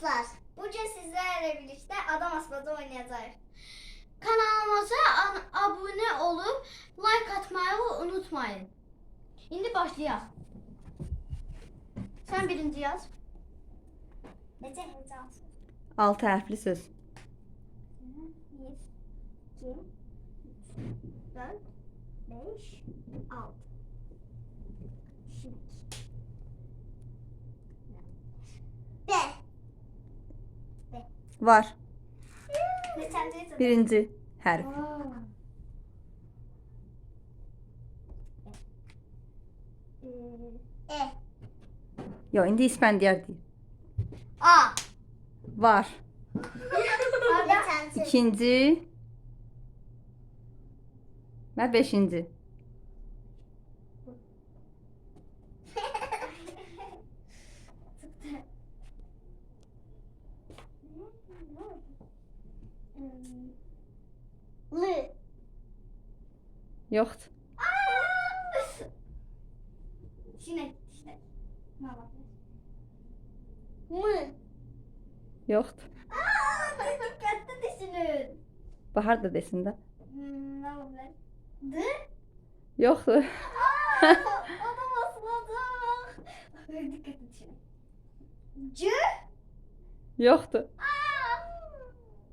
dostlar, bugün sizlerle birlikte adam asmadı oynayacağız. Kanalımıza an- abone olup like atmayı unutmayın. Şimdi başlayalım. Sen birinci yaz. Necə heyecansız? Altı hərfli söz. 1, 2, 3, 4, 5, 6. B. Var. Birinci hərf. E. Yo, indi İspəndiyar deyir. A. Var. İkinci və beşinci. Yoxdur. Sinek işte. Ne olabilir? M. Yoxdur. Aa, düşünün. Bahar da desin də. Hmm, ne olabilir? D. Yoxdur. Aa. C.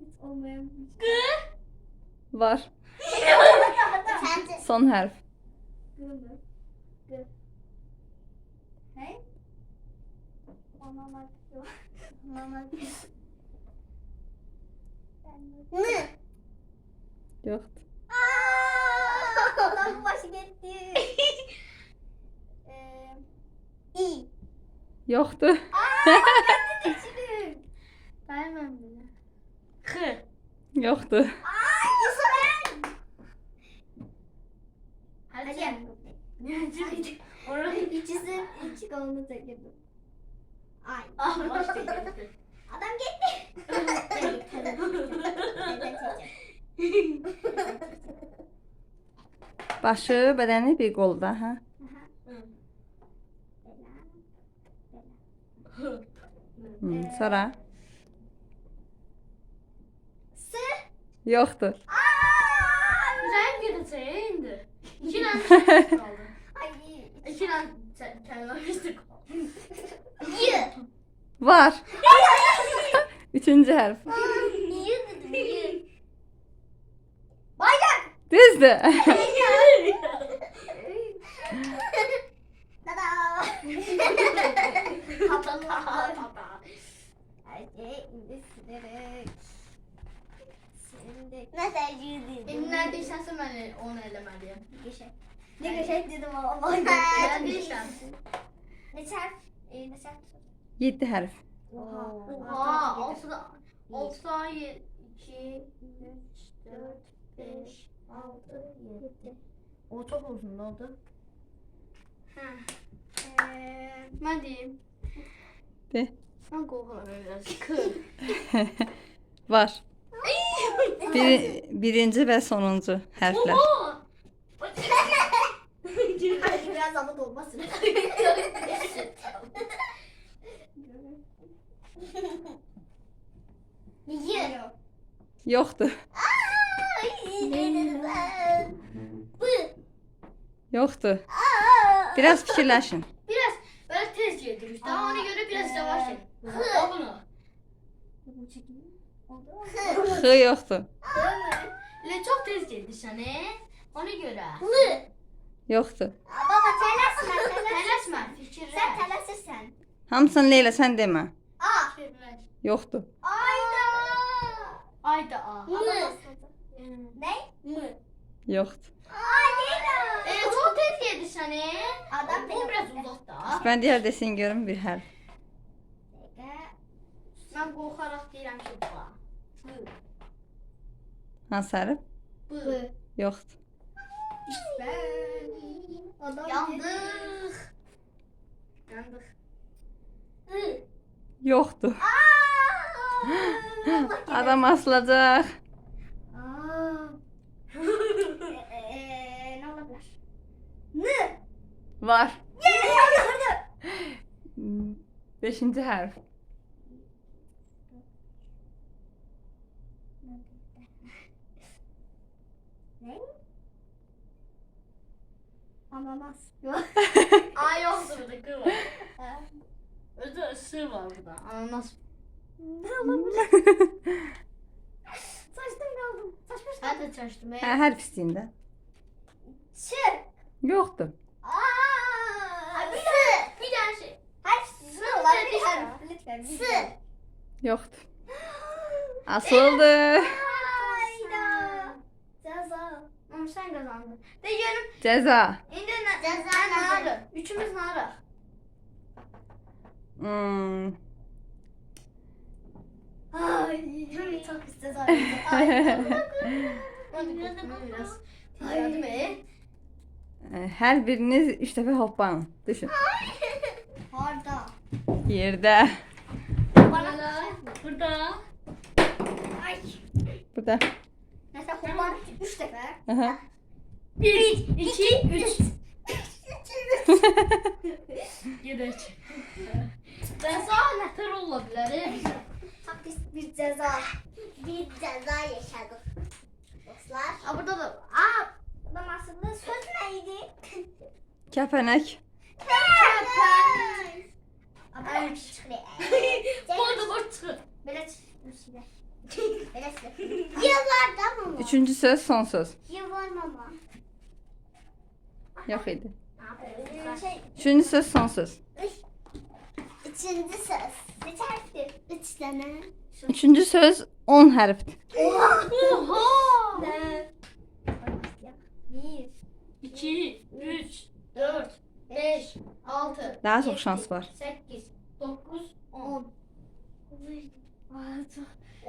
Hiç olmayan bir Var. Son? G. Ne? Mama Mama. N. Yoxdur. Aa, Adam başı gitti. Eee, İ. Yoxdur. Aa, gitti düşünün. Dayanmam bile. Hı. Yoxdur. Aa, Yusuf. Hadi. Hadi. Hadi. Orayı İkisi iki kolunu çekildi. Ay. Ah başta Adam gitti. Ben gittim. Ben çekeceğim. Başı, bədəni bir qolda, hə? Hı, sonra S. yoxdur. Aa! Sen gideceğe indi. İki tane kaldı. Y. Var. Üçüncü hərf. Y dedim Y. Bayrak. Sildik. Nasıl yüzdün? Benim neredeyse ben onu elemeliyim. Geçek. Ne geçek dedim ama. Neredeyse. Ne çarp? Ee, ne çarp? Yeddi hərf. Oha. Oha. Altıda. Altıda iki, üç, dört, beş, Altı, yedi. O çok uzun oldu. Eee, Ben diyeyim. De. Ben korkuyorum biraz. Kır. Var. Bir, birinci və sonuncu hərflər. Oha! Dedim ben? Bu. Yoxdur. Aa. Biraz fikirləşin. Biraz böyle tez yedir. Daha ona göre biraz yavaş yedir. O bunu. Bu çekeyim. Oldu mu? X yoxdur. Le çok tez yedir sen he. Ona göre. Lı. Yoxdur. Baba telaşma telaşma. Sen telaşırsan. Hamısını Leyla sən demə. A. Yoxdur. Ayda. Ayda a. Mı. Ne? Mı. Yoxdur. Ay Leyla. E, çok tez yedir sen he. Adam Bu biraz uzakta. Ben digər desin görüm bir hərf. Ben korkarak değilim ki bu. Hansı hərf? Bu. Yoxdur. Ben. Adam Yandık. Yandık. Yoktu. Adam asılacak. Var. Beşinci harf. Ne? Ananas. Yok. Aa yoktur burada kır var. Özde ısır var burada. Ananas. ne olabilir? Saçtan kaldım. Saç baş Ben de çalıştım. Ee, hərf istəyində. Şı. Yoxdur. Aa. bir tane, bir tane şey. Hayır, sı olabilir. Lütfen. Lütfen. Sı. Yoxdur. Asıldı. Hayda. Ceza. Ama sen kazandın. De diyorum. Cəza. İndi ne? Ceza Sen ne nedir? ara? Üçümüz ne ara? Hmm. Ay. Çok istedim. Ay. Hadi biraz. Hadi mi? Hər biriniz 3 dəfə hoppanın. Düşün. Harda. Yerdə. Bana Burada. Ay. Burada. Mesela kullan üç defa. Aha. Bir, iki, üç. Gidelim. Ben sana ne tır olabilir? Çok pis bir ceza. Bir ceza yaşadık. Dostlar. Aa burada da. Aa. Adam aslında söz neydi? Kəpənək. Köpek. Ama çıkıyor. Burada boş çıkıyor. Böyle çıkıyor. Yıllarda mı? Üçüncü söz, son söz. Yıllar mama. Yox idi. Şey, Üçüncü söz, son söz. üçüncü söz. Ne tarifti? Üç tane. Üçüncü söz 10 hərfdir. Oha. Bir. İki, üç, dört, beş, altı. Daha çok şans var. Sekiz, dokuz, on. On.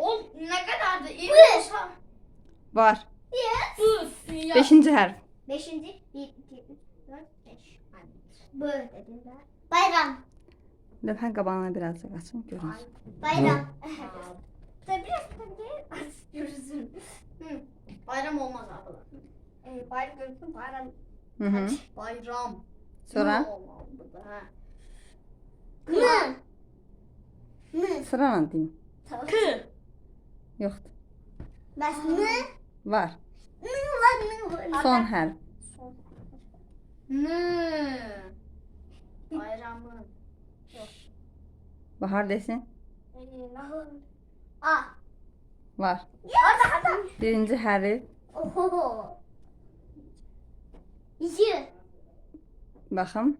On ne kadardı? İyi Bu. olsa. Var. Üf ya. Beşinci hərf. Beşinci. Bir, iki, üç, dört, beş. Bu dediler. Bayram. Lövhə qabağına birazcık açın, görün. Bayram. Tabii biraz tabii. Görürsün. Hı. Bayram olmaz abi. Ee, bayram görürsün bayram. Hı -hı. Bayram. Sonra? Mı. Mı. sırayla deyin. Tamam. Kı. Yoxdur. Bas mı. Var. Mı var mı var. Son hərf. Son. Nı. Bayramın. Bahar desin. A. Var. Birinci hərf. Oho. Y. Baxın.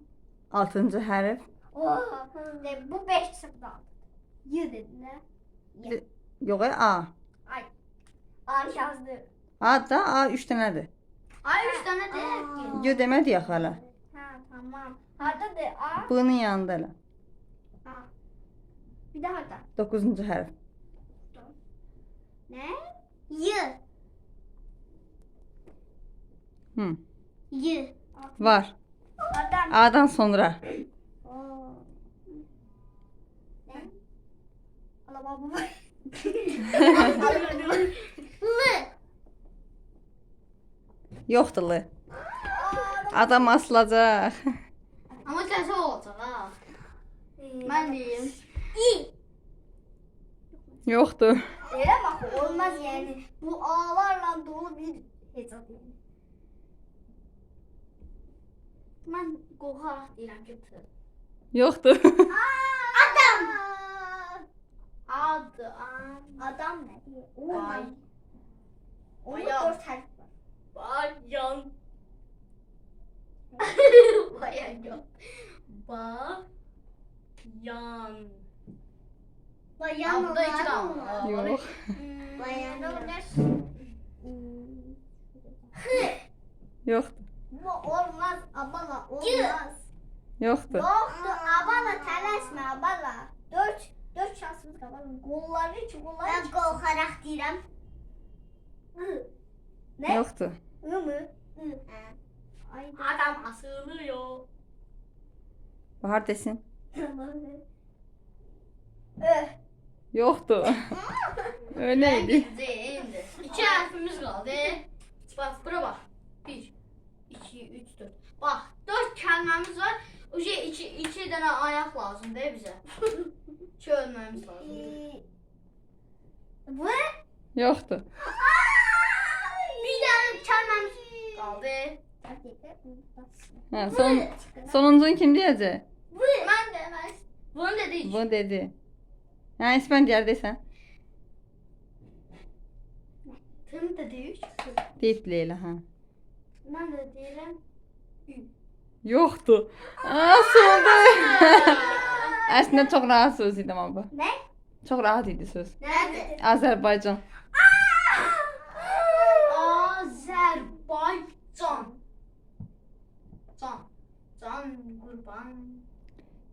Altıncı hərf. Oh. De, bu beş sıfırdan. Y dediler. Yox, A. Ay. A yazdı. A da A 3 dənədir. Ay üç tane değil ki. Yo demədi axı hələ. Ha tamam. Harda de A. B-nın yanında elə. A. Bir daha da. 9-cu hərf. Ne? Y. Hı. Y. Var. Adam. A-dan sonra. Allah. L. Yoxdur L. Adam asılacaq. Ama tersi olacak ha. Ben diyeyim. İ. Yoxdur. Öyle bak olmaz yani. Bu ağlarla dolu bir hesap yani. Ben korkarak değilim ki. Yoxdur. Adam. Adı an. Adam ne? Ay. Onun Bayan. dört var. Bayan. Bayan yok. Bayan. Bayan burada iki olan tane mı? var. Yox. Bayan olabilir. Yoxdur. Bu olmaz abala olmaz. Yoxdur. Yoktu abala tələsmə abala. Dört, şansımız var. Qolları üç, qolları Ben qorxaraq deyirəm. Ne? Yoxdur. Ay. Adam asılıyor. Bahar desin. Ö. Yoxdur. Öyle idi. İki harfimiz kaldı. Bak bura bak. Bir, iki, üç, dört. Bak dört kelimemiz var. Şey iki, iki tane ayak lazım değil bize. Çölmemiz lazım. Bu? Yoxdur. Bir tane kelime qaldı. Ha, son, sonuncun kim deyəcək? Mən də mən bunu dedik. Bu dedi. Hə, İspəndiyar desən. Kim dedik? Deyib Leyla, hə. Mən də deyirəm. Yoxdur. Aa, soldu. Əslində çox rahat söz idi amma bu. Ne? Çox rahat idi söz. Nədir? Azərbaycan. Azərbaycan. Can. Can qurban.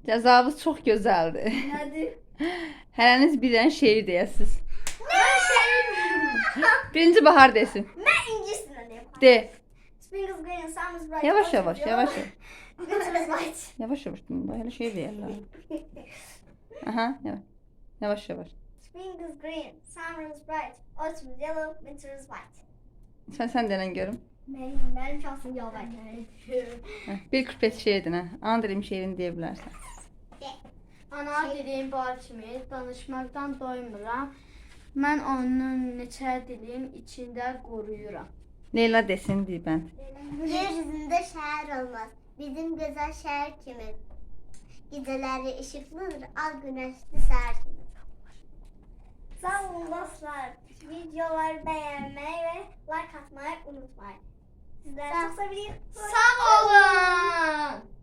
Cəzavız çox gözəldir. Nedir? Hərəniz bir dənə şeir deyəsiz. Ne şey? Birinci bahar desin. Ben İngilizce. De. Bright. Yavaş yavaş, yavaş yavaş. Yavaş yavaş. Böyle şey deyirlər. Aha, yavaş. Yavaş yavaş. Spring is green, summer is bright, autumn is yellow, winter is white. Sən sən denən görüm. Benim, benim şansım yavaş. Hə, Bir kuplet şeirdin hə. Andrem şeirini deyə bilərsən. Ana dediyim bar kimi danışmaqdan doymuram. Mən onun neçə dilin içində qoruyuram. Leyla desin Dilbənd. Yeryüzünde şehir olmaz. Bizim güzel şehir kimin? Geceleri ışıklıdır, al güneşli seher kimin? Sağ olun dostlar. Videoları beğenmeyi ve like atmayı unutmayın. Sizleri çok seviyorum. Sağ olun.